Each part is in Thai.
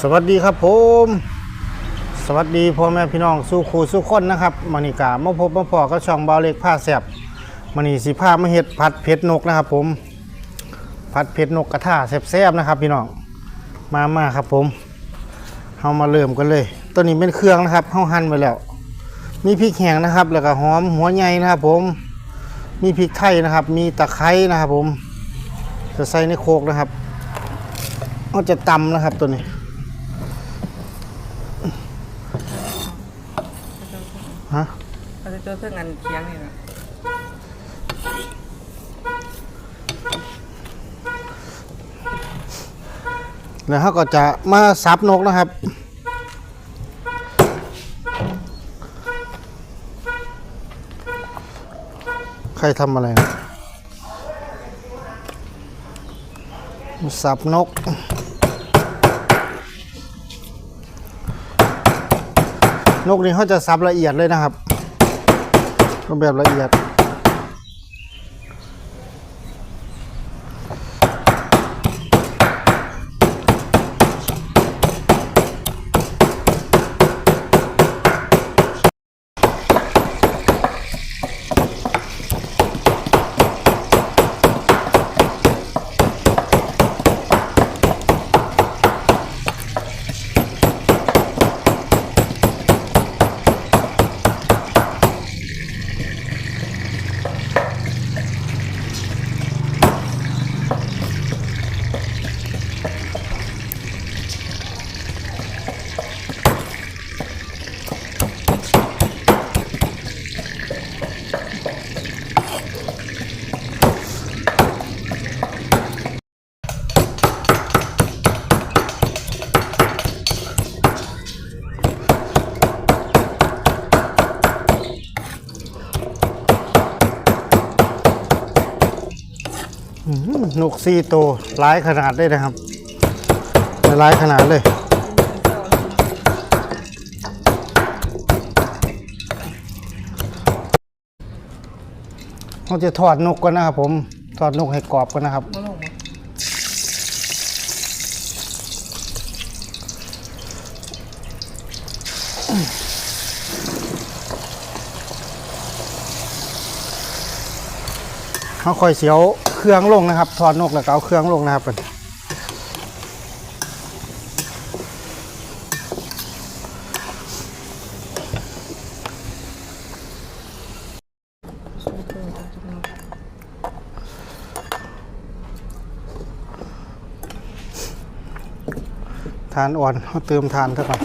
สวัสดีครับผม สวัสดีพ่อแม่พี่น้องสู้ครูสู้คนนะครับมานิกามาพบมาพอก็ช่องเบาเล็กผ้าแสบมานีสีผ้ามาเห็ดผัดเผ็ดนกนะครับผมผัดเผ็ดนกกระทะแซ่บๆนะครับพี่น้องมามาครับผมเฮามาเริ่มกันเลย ตัวนี้เป็นเครื่องนะครับเฮาหั่นไว้แล้ว มีพริกแห้งนะครับ แล้วก็หอมหัวใหญ่นะครับผม มีพริกไทยนะครับ มีตะไคร้นะครับผมจะใส่ในโคกนะครับเราจะตำนะครับตัวนี้ ฮะเราจะเจอเพื่อนงานเคียงนี่นะแล้วเขาก็จะมาซับนกนะครับ ใครทำอะไรนะสับนก นกนี้เขาจะสับละเอียดเลยนะครับแบบละเอียด นกสี่ตัวร้ายขนาดได้นะครับ ร้ายขนาดเลยเราจะทอดนกก่อนนะครับ ผมทอดนกให้กรอบก่อนนะครับเขาค่อยเสียวเครื่องลงนะครับ ทอดนกแล้วก็เอาเครื่องลงนะครับ สู้เพื่อนจ้ะทุกคน ทานอ่อนเขาเติมทานเท่าไหร่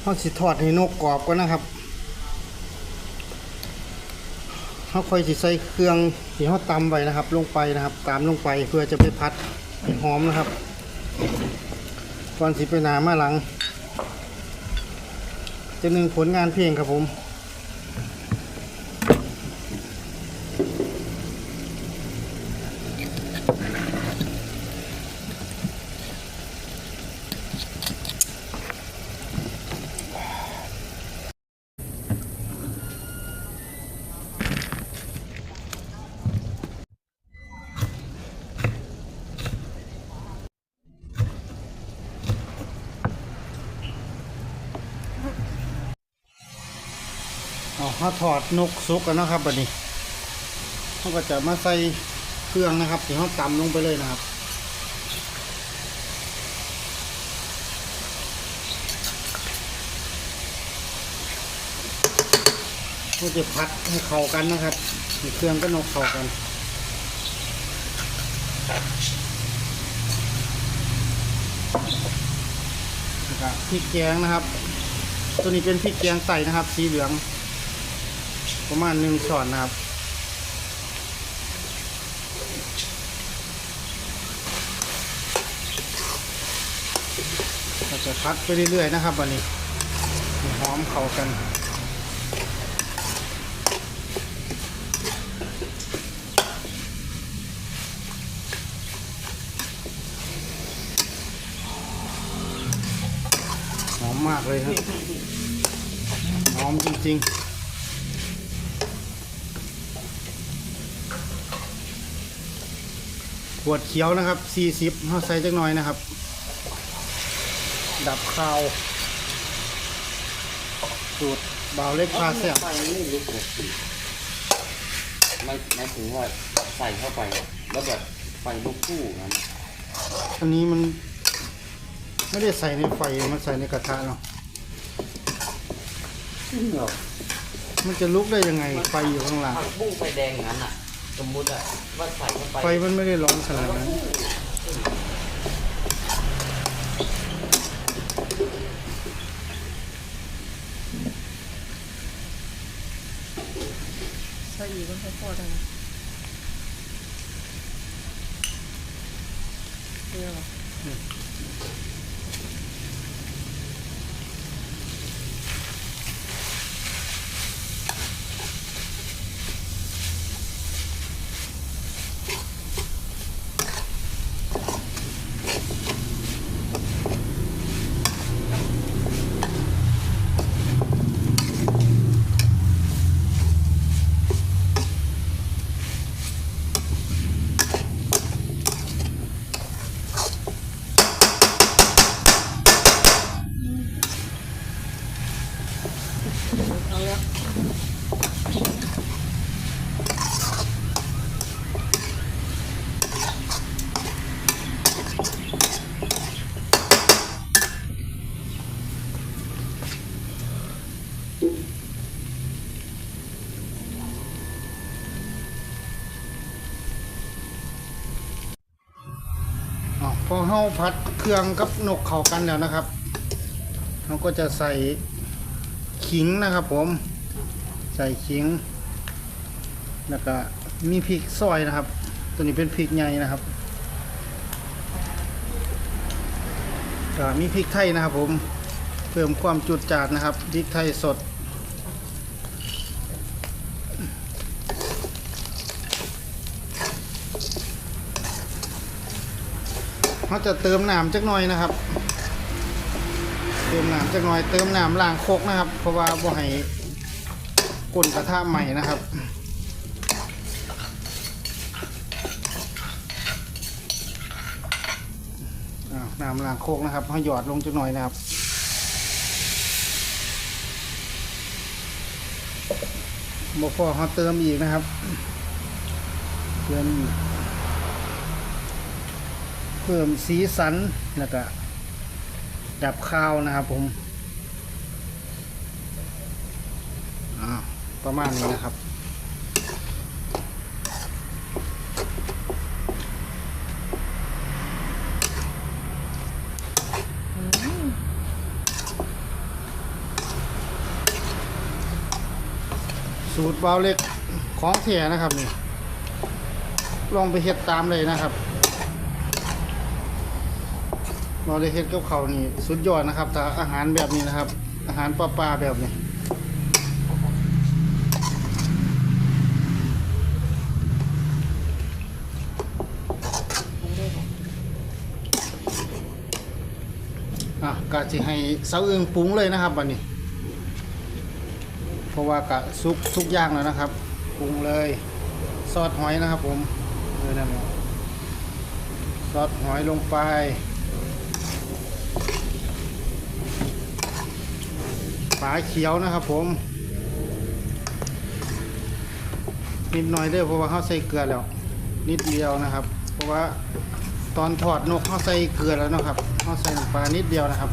เขาสิทอดให้นกกรอบก่อนนะครับเขาค่อยสิใส่เครื่องที่เขาตำไว้นะครับ ลงไปนะครับ ตามลงไปเพื่อจะไปพัดให้หอมนะครับ ก่อนสิไปหนามาหลัง จะหนึ่งผลงานเพลงครับผม เอาถอดนกซุกกันนะครับบัดนี้เขาก็จะมาใส่เครื่องนะครับที่เขาตำลงไปเลยนะครับก็จะพัดให้เข้ากันนะครับเครื่องก็นกเข้ากันพริกแกงนะครับ ตัวนี้เป็นพริกแกงใส่นะครับ สีเหลือง ประมาณหนึ่งช้อนนะครับ เราจะพัดไปเรื่อยๆนะครับวันนี้หอมเข้ากันเอมมากเลยครับหอมจริงๆ วดเขียวนะครับ40เฮาใส่จักหน่อยนะครับ ดับคาวสูตรบ่าวเล็กพาแซ่บไฟไม่ลุกปกติไม่ไม่ถึงว่าใส่เข้าไป แล้วแบบไฟลุกคู่กันอันนี้มัน ไม่ได้ใส่ในไฟมันใส่ในกระทะเนาะจริงเหรอมันจะลุกได้ยังไงไฟอยู่ข้างหลัง ผักบุ้งไฟแดงอย่างนั้นอะ สมมุติอะว่าใส่เข้าไปไฟมันไม่ได้ร้อนขนาดนั้น ใส่อีกมันพอๆได้นะเปรี้ยวเหรอ เอาละ อ๋อ พอเฮาผัดเครื่องกับนกเข้ากันแล้วนะครับเราก็จะใส่ขิงนะครับผม ใส่ขิง แล้วก็มีพริกซอยนะครับ ตัวนี้เป็นพริกใหญ่นะครับก็มีพริกไทยนะครับ ผมเพิ่มความจุดจาดนะครับพริกไทยสดเขาจะเติมน้ำจักหน่อยนะครับ เติมน้ำจักหน่อย เติมน้ำล้างโคกนะครับ เพราะว่าบ่ให้ ก้นกระทะใหม่นะครับ น้ำล้างโคกนะครับเขาหยอดลงจักหน่อยนะครับบ่พอเขาเติมอีกนะครับ เติมเพิ่มสีสันแล้วก็ดับข้าวนะครับผมอ่า ประมาณนี้นะครับ สูตรเบาเล็กของเถียนะครับนี่ ลองไปเฮ็ดตามเลยนะครับเราได้เฮ็ดกับเขานี่สุดยอดนะครับแต่อาหารแบบนี้นะครับ อาหารปลาปลาแบบนี้อะกะ สิให้เสาเอืองปรุงเลยนะครับบัดนี้ เพราะว่ากะซุกทุกอย่างแล้วนะครับปรุงเลยซอสหอยนะครับ ผมเออนั่นแหละซอสหอยลงไปฝาเขียวนะครับ ผมนิดหน่อยเด้อเพราะว่าเขาใส่เกลือแล้ว นิดเดียวนะครับ เพราะว่าตอนถอดนกเขาใส่เกลือแล้วนะครับเขาใส่ปลานิดเดียวนะครับ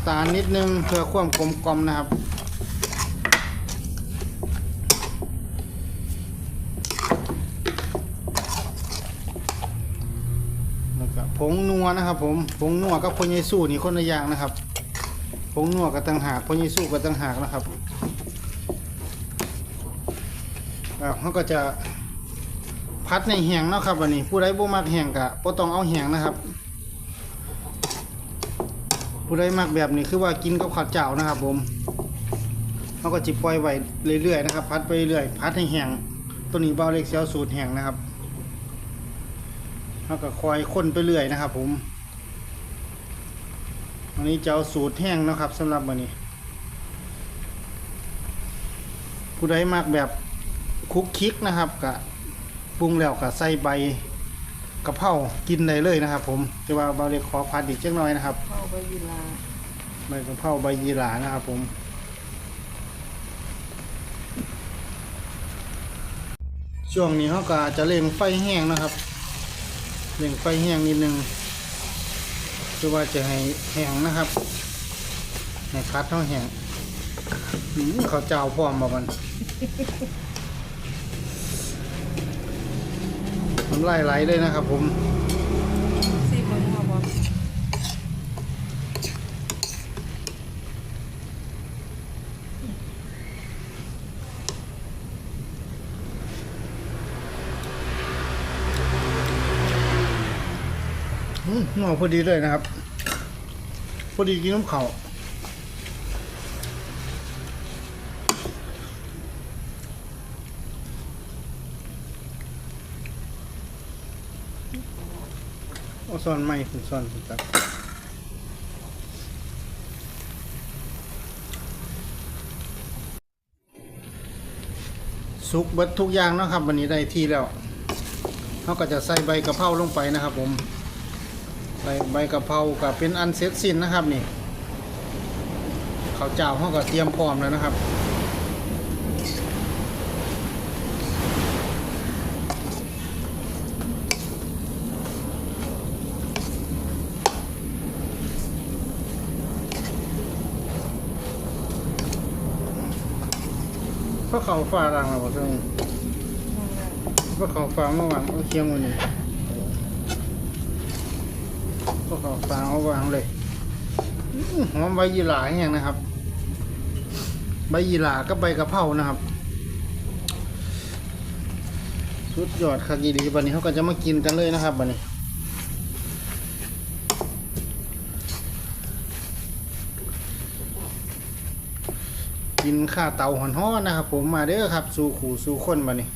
ำตาลนิดนึงเพื่อความกลมกลอมนะครับ แล้วก็ผงนัวนะครับ ผมผงนัวกับพญายสู้นี่คนละอย่างนะครับผงนัวกับต่างหากพญายสู้กับต่างหากนะครับเขาก็จะพัดในแหงเนาะครับวันนี้ผู้ใดบ่มักแหงกะบ่ต้องเอาแหงนะครับ ผู้ใดมักแบบนี้คือว่ากินกับข้าวเจ้านะครับ ผมเขาก็จิปล่อยไว้เรื่อยๆนะครับ พัดไปเรื่อยพัดให้แห้งตัวนี้เบาเล็กเสียวสูตรแห้งนะครับแล้วก็คอยคนไปเรื่อยนะครับ ผมอันนี้จะเอาสูตรแห้งนะครับสำหรับวันนี้ ผู้ใดมักแบบคุกคิกนะครับกะปรุงแล้วกะใส่ใบ กะเพรากินได้เลยนะครับ ผมแต่ว่าบาเล็กขอพัดอีกเจักหน่อยนะครับเข้าไปยีลาใบกะเพราใบยีหรานะครับ ผมช่วงนี้เขาก็จะเร่งไฟแห้งนะครับเร่งไฟแห้งนิดนึงคือว่าจะให้แห้งนะครับให้คัดเขาแห้งเขาเจ้าพร้อมมาบัน มั นไล่ไหลเลยนะครับผมซีเบิ้งเอาบอลอืมหน่อพอดีเลยนะครับ พอดีกินน้ำเขาวเอา ซ่อนไม้คุณซ่อนคุณตักสุกเบิดทุกอย่างนะครับวันนี้ได้ที่แล้วเขาก็จะใส่ใบกะเพราลงไปนะครับ ผมใบใบกะเพรากับเป็นอันเสร็จสิ้นนะครับนี่ข้าวเจ้าเขาก็เตรียมพร้อมแล้วนะครับ เขาฟ้ารังเราบอกตรงพระเขาฟ้าเมื่อวานเอาเคียงวันนี้ก็ขอฟาเอาวางเลยหอมใบยีหร่าแห้งนะครับ ใบยีหร่ากับใบกระเพรานะครับ สุดยอดคักยีดีบันนี้เขาก็จะมากินกันเลยนะครับบันนี้ กินข้าวเตาหอนๆนะครับ ผมมาเด้อครับ สู่ขู่สู่คนบันนี้